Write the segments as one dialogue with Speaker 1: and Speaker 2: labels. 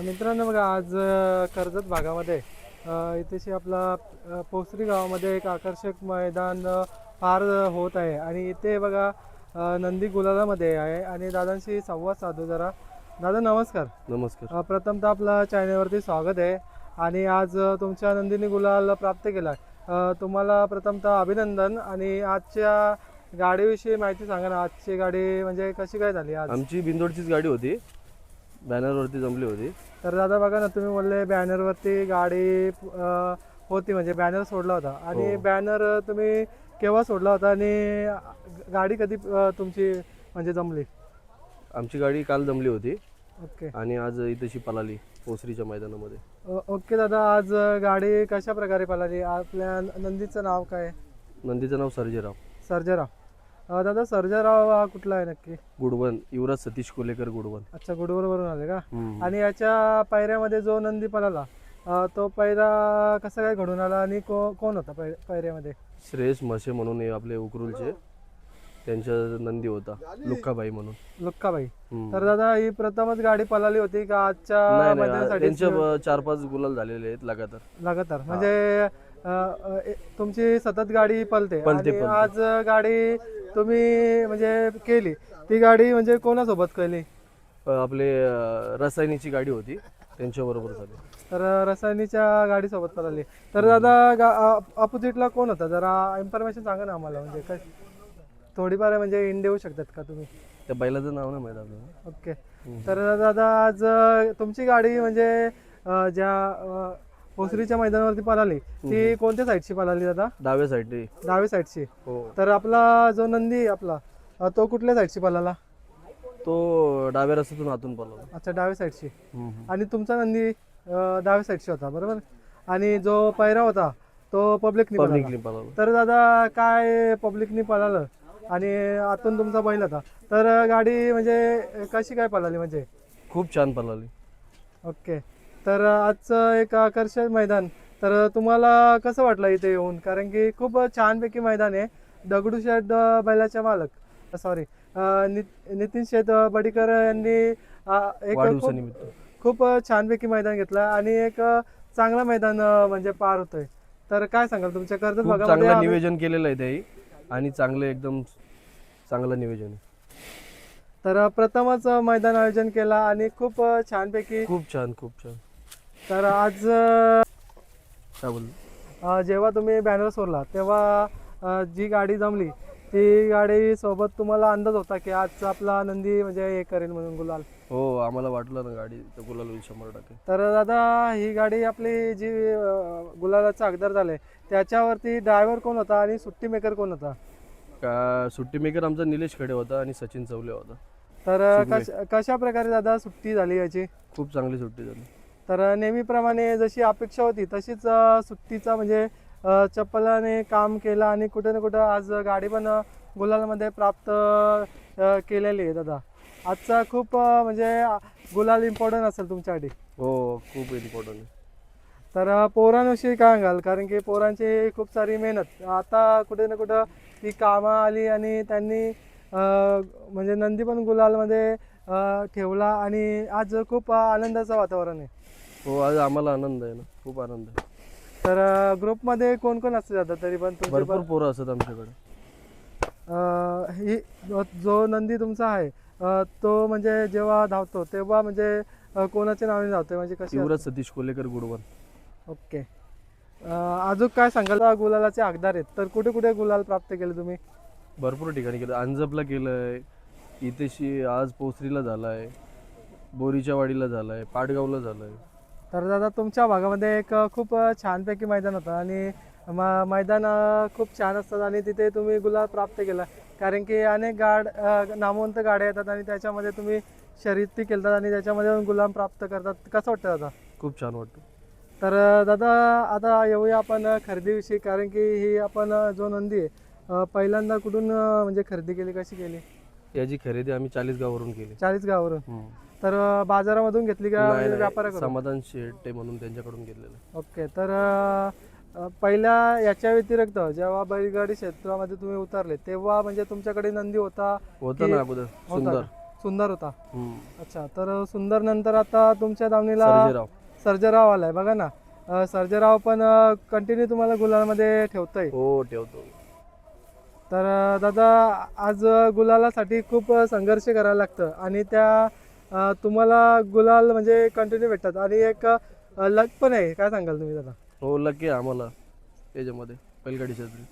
Speaker 1: मित्रांनो बघा आज कर्जत भागामध्ये इथेशी आपला पोसरी गावामध्ये एक आकर्षक मैदान पार होत आहे. आणि इथे बघा नंदी गुलालामध्ये आहे आणि दादांशी संवाद साधू जरा. दादा नमस्कार.
Speaker 2: नमस्कार.
Speaker 1: प्रथमतः आपला चॅनलवरती स्वागत आहे. आणि आज तुमच्या नंदिनी गुलाल प्राप्त केला तुम्हाला प्रथमतः अभिनंदन आणि आजच्या गाडीविषयी माहिती सांगा ना. आजची गाडी म्हणजे कशी काय झाली आज?
Speaker 2: आमची बिंदोडचीच गाडी होती. बॅनरवरती जमली होती.
Speaker 1: तर दादा बघा ना तुम्ही बोलले बॅनरवरती गाडी अ, होती म्हणजे बॅनर सोडला होता. आणि
Speaker 2: हो.
Speaker 1: बॅनर तुम्ही केव्हा सोडला होता आणि गाडी कधी अ, तुमची म्हणजे जमली?
Speaker 2: आमची गाडी काल जमली होती.
Speaker 1: ओके.
Speaker 2: आणि आज इथेशी पळाली पोसरीच्या मैदानामध्ये.
Speaker 1: ओ- ओके दादा आज गाडी कशा प्रकारे पळाली आपल्या नंदीचं नाव काय?
Speaker 2: नंदीचं नाव सर्जेराव.
Speaker 1: सर्जेराव. अ, दादा सर्जेराव हा कुठला आहे नक्की?
Speaker 2: गुडवन युवराज सतीश कोलेकर गुडवन
Speaker 1: अच्छा गुडवरवरून आले का?
Speaker 2: हम्म.
Speaker 1: आणि याच्या पायऱ्यामध्ये जो नंदी पळाला अ, तो पायरा कसा काय घडून आला आणि को कोण होता पाय पायऱ्यामध्ये?
Speaker 2: श्रेयस म्हसे म्हणून हे आपले उकरुलचे. त्यांच्या नंदी होता लुक्काबाई म्हणून.
Speaker 1: लुक्काबाई.
Speaker 2: हम्म.
Speaker 1: तर दादा ही प्रथमच गाडी पळाली होती का आजच्या
Speaker 2: नाही नाही
Speaker 1: मैदानासाठी
Speaker 2: त्यांच्या ब- चार पाच गुलाल झालेले आहेत लगातार.
Speaker 1: लगातार. म्हणजे अ, अ, ए- तुमची सतत गाडी पलते आणि
Speaker 2: पळते.
Speaker 1: आज गाडी तुम्ही म्हणजे केली. ती गाडी म्हणजे कोणासोबत केली?
Speaker 2: आपले अ, रसायनीची गाडी होती. त्यांच्या बरोबर झाली.
Speaker 1: तर रसायनीच्या गाडीसोबत पळाली तर दादा अपोजिटला कोण होता? जरा इन्फॉर्मेशन सांगा ना आम्हाला. म्हणजे काय? थोडीफार म्हणजे इन देऊ शकतात का तुम्ही?
Speaker 2: त्या बैलाचं नाव नाही माहीत आपल्याला
Speaker 1: ओके. तर दादा आज अ, तुमची गाडी म्हणजे अ, ज्या भोसरीच्या मैदानावरती पळाली ती कोणत्या साईडची पळाली दादा?
Speaker 2: डाव्या साईडने
Speaker 1: डावी साईडची
Speaker 2: हो.
Speaker 1: तर आपला जो नंदी आपला अ, तो कुठल्या साईडची पळाला
Speaker 2: तो डाव्या रस्त्यातून आतून पळाला
Speaker 1: अच्छा डावी साईडची. आणि तुमचा नंदी अ, डावी साईडची होता बरोबर? आणि जो पैरा होता तो पब्लिकनी पळाला
Speaker 2: पब्लिकली पळाला
Speaker 1: तर दादा काय पब्लिकनी पळालं आणि आतून तुमचा बैल होता. तर गाडी म्हणजे कशी काय पळाली म्हणजे?
Speaker 2: खूप छान पळाली
Speaker 1: ओके. तर आजचं एक आकर्षक मैदान. तर तुम्हाला कसं वाटलं इथे येऊन? कारण की खूप छानपैकी मैदान आहे. दगडूशेठ बैलाच्या मालक. सॉरी नितीन शेठ बडीकर यांनी एक खूप छानपैकी मैदान घेतलं आणि एक चांगलं मैदान म्हणजे पार होतोय. तर काय सांगाल तुमच्या
Speaker 2: खूप
Speaker 1: भागामध्ये
Speaker 2: चांगलं नियोजन केलेलं आहे त्याही आणि चांगलं एकदम चांगलं नियोजन. आहे
Speaker 1: तर प्रथमच मैदान आयोजन केला आणि खूप छानपैकी
Speaker 2: खूप छान खूप छान.
Speaker 1: तर आज
Speaker 2: काय बोल
Speaker 1: जेव्हा तुम्ही बॅनर सोडला तेव्हा जी गाडी जमली ती गाडी सोबत तुम्हाला अंदाज होता की आज आपला नंदी म्हणजे हे करेल म्हणून गुलाल?
Speaker 2: हो आम्हाला वाटलं ना गाडी तर गुलाल होईल शंभर टक्के.
Speaker 1: तर दादा ही गाडी आपली जी गुलालाचा अगदार झाले त्याच्यावरती ड्रायव्हर कोण होता आणि सुट्टी मेकर कोण होता?
Speaker 2: का सुट्टी मेकर आमचा निलेश खडे होता आणि सचिन चौले होता.
Speaker 1: तर कश कशा प्रकारे दादा सुट्टी झाली याची?
Speaker 2: खूप चांगली सुट्टी झाली.
Speaker 1: तर नेहमीप्रमाणे जशी अपेक्षा होती तशीच सुट्टीचा म्हणजे चप्पलाने काम केलं आणि कुठे ना कुठं आज गाडी पण गुलालमध्ये प्राप्त केलेली आहे दादा. आजचा खूप म्हणजे गुलाल इम्पॉर्टंट असेल तुमच्यासाठी.
Speaker 2: हो खूप इम्पॉर्टंट
Speaker 1: तर पोरांविषयी काय सांगाल? कारण की पोरांची खूप सारी मेहनत. आता कुठे ना कुठं ती कामं आली आणि त्यांनी म्हणजे नंदी पण गुलालमध्ये ठेवला आणि आज खूप आनंदाचं वातावरण आहे.
Speaker 2: हो आज आम्हाला आनंद आहे ना. खूप आनंद आहे.
Speaker 1: तर ग्रुपमध्ये कोण कोण असते दादा तरी पण तुमचे
Speaker 2: भरपूर
Speaker 1: पण?
Speaker 2: पोरं असतात आमच्याकडे.
Speaker 1: अ, ही जो- जो नंदी तुमचा आहे अ, तो म्हणजे जेव्हा धावतो तेव्हा म्हणजे अ, कोणाच्या नावाने धावते म्हणजे कशी
Speaker 2: युवराज सतीश कोलेकर गुडवन
Speaker 1: ओके. अ, अजून काय सांगाल? गुलालाचे हकदार आहेत. तर कुठे कुठे गुलाल प्राप्त केले तुम्ही?
Speaker 2: भरपूर ठिकाणी केलं. अंजपला केलंय. इथेशी आज पोसरीला झालाय बोरीच्या वाडीला झालाय पाटगावला झालाय.
Speaker 1: तर दादा तुमच्या भागामध्ये एक खूप छानपैकी मैदान होतं आणि म- मैदान अ, खूप छान असतात आणि तिथे तुम्ही गुलाल प्राप्त केला. कारण की अनेक गाड अ, नामवंत गाड्या येतात आणि त्याच्यामध्ये तुम्ही शर्यती खेळतात आणि त्याच्यामध्ये गुलाम प्राप्त करतात. कसं वाटतं दादा?
Speaker 2: खूप छान वाटतं.
Speaker 1: तर अ, दादा आता येऊया आपण अ, खरेदीविषयी. कारण की ही आपण अ, जो नंदी आहे अ, पहिल्यांदा कुठून अ, म्हणजे खरेदी केली कशी केली?
Speaker 2: याची खरेदी आम्ही चाळीस गावावरून केली.
Speaker 1: चाळीस गावावरून?
Speaker 2: हम्म.
Speaker 1: तर अ, बाजारामधून घेतली का
Speaker 2: नाही,
Speaker 1: म्हणजे
Speaker 2: नाही,
Speaker 1: व्यापाऱ्याकडून?
Speaker 2: समाधान शेट्टे म्हणून त्यांच्याकडून घेतलेलं.
Speaker 1: ओके तर अ, अ, पहिल्या याच्या व्यतिरिक्त जेव्हा बैलगाडी क्षेत्रामध्ये तुम्ही उतरले तेव्हा म्हणजे तुमच्याकडे नंदी होता
Speaker 2: होतं ना अगोदर.
Speaker 1: होता
Speaker 2: सुंदर
Speaker 1: का? सुंदर. होता?
Speaker 2: हम्म.
Speaker 1: अच्छा तर सुंदर नंतर आता तुमच्या दावणीला
Speaker 2: सर्जेराव.
Speaker 1: सर्जेराव आलाय बघा ना. अं, सर्जेराव पण कंटिन्यू तुम्हाला गुलालमध्ये ठेवतोय.
Speaker 2: हो ठेवतो.
Speaker 1: तर दादा आज गुलालासाठी खूप संघर्ष करायला लागतं आणि त्या तुम्हाला गुलाल म्हणजे कंटिन्यू भेटतात आणि एक लक पण आहे. काय सांगाल तुम्ही दादा?
Speaker 2: हो लकी आहे आम्हाला त्याच्यामध्ये बैलगाडी क्षेत्री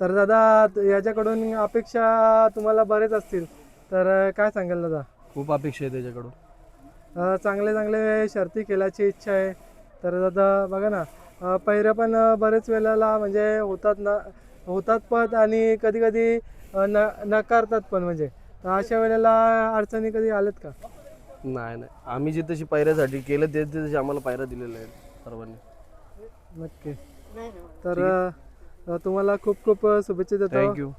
Speaker 1: तर दादा याच्याकडून अपेक्षा तुम्हाला बरेच असतील. तर काय सांगाल दादा?
Speaker 2: खूप अपेक्षा आहे त्याच्याकडून
Speaker 1: चांगले चांगले शर्ती खेळायची इच्छा आहे. तर दादा बघा ना पहिरे पण बरेच वेळेला म्हणजे होतात ना होतात पण आणि कधी कधी न नकारतात पण म्हणजे. तर अशा वेळेला अडचणी कधी आल्यात का?
Speaker 2: नाही नाही. आम्ही जे तशी पायऱ्यासाठी केलं ते ते तशी आम्हाला पायऱ्या दिलेल्या आहेत सर्वांनी.
Speaker 1: नक्की. तर अं, तुम्हाला खूप खूप शुभेच्छा देतो.
Speaker 2: थँक्यू